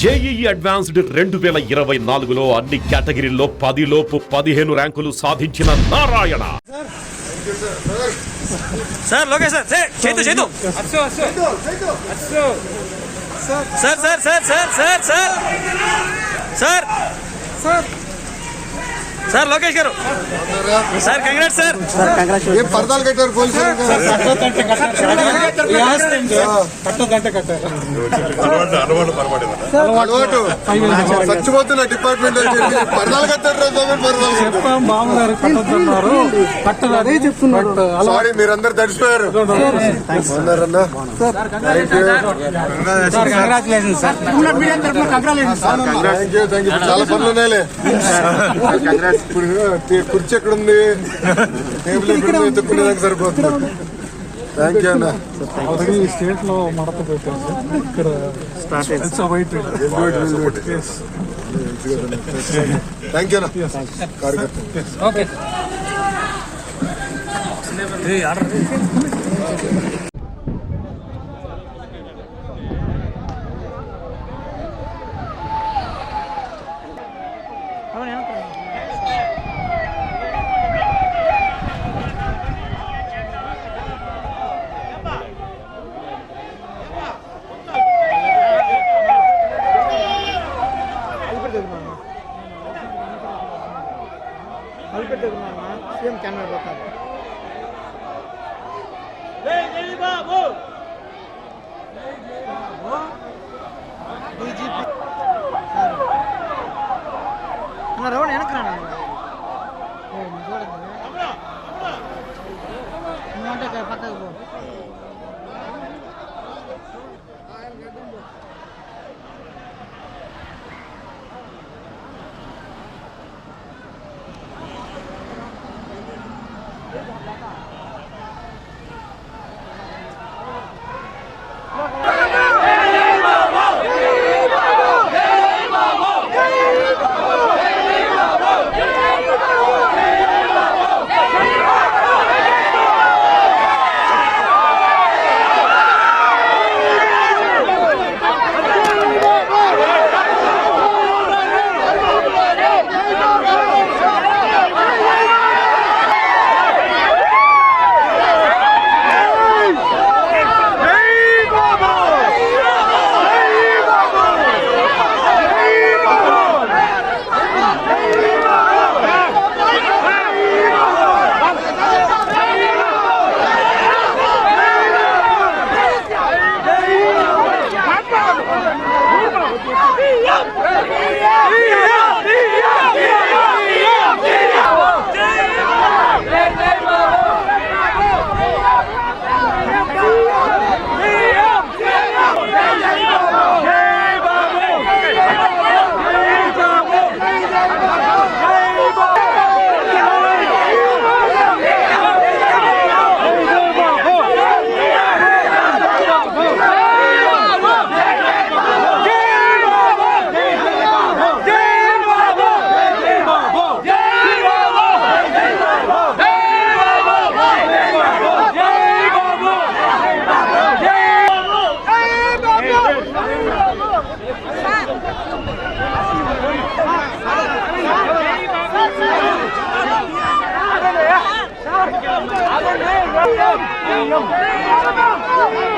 JEE advanced రెండు వేల ఇరవై నాలుగులో అన్ని కేటగిరీల్లో పదిలోపు పదిహేను ర్యాంకులు సాధించిన Narayana. Sir Lokesh sir sir చేతు చేతు. Sir sir sir sir sir sir. Sir sir Lokesh garu. Sir congrats sir. ఏం పరదాలు కట్టారు పోలీసులు అలవాటు చచ్చిపోతున్న డిపార్ట్మెంట్ పరదాలు కట్టారు. మామగారు కట్టొద్దన్నారు. కట్టదని చెప్తున్నారు. సారీ మీరందరు తడిసిపోయారు. థ్యాంక్ యూ చాలా పనులు ఉన్నాయిలే. ఇప్పుడు తే- కుర్చీ ఎక్కడ ఉంది టేబుల్ ఎక్కడ ఉంది సరిపోతుంది. థ్యాంక్ యూ అన్న. ఆల్రెడీ స్టేట్లో మడత పెట్టారు. ఇక్కడ థ్యాంక్ యూ అన్న. కార్యకర్త. ತೆಗೆದುಕೊಂಡ ಸಿ ಎಂ ಕ್ಯಾನ್ ಮಾಡ್ಬೇಕಾದ್ರೆ ಬಿಜೆಪಿ ಅಣ್ಣ ರೌಂಡ್ ಏನಕ್ಕೆ ನಾನು ಓ ಮತ್ತೆ ಪತ್ತಾಗ Hey,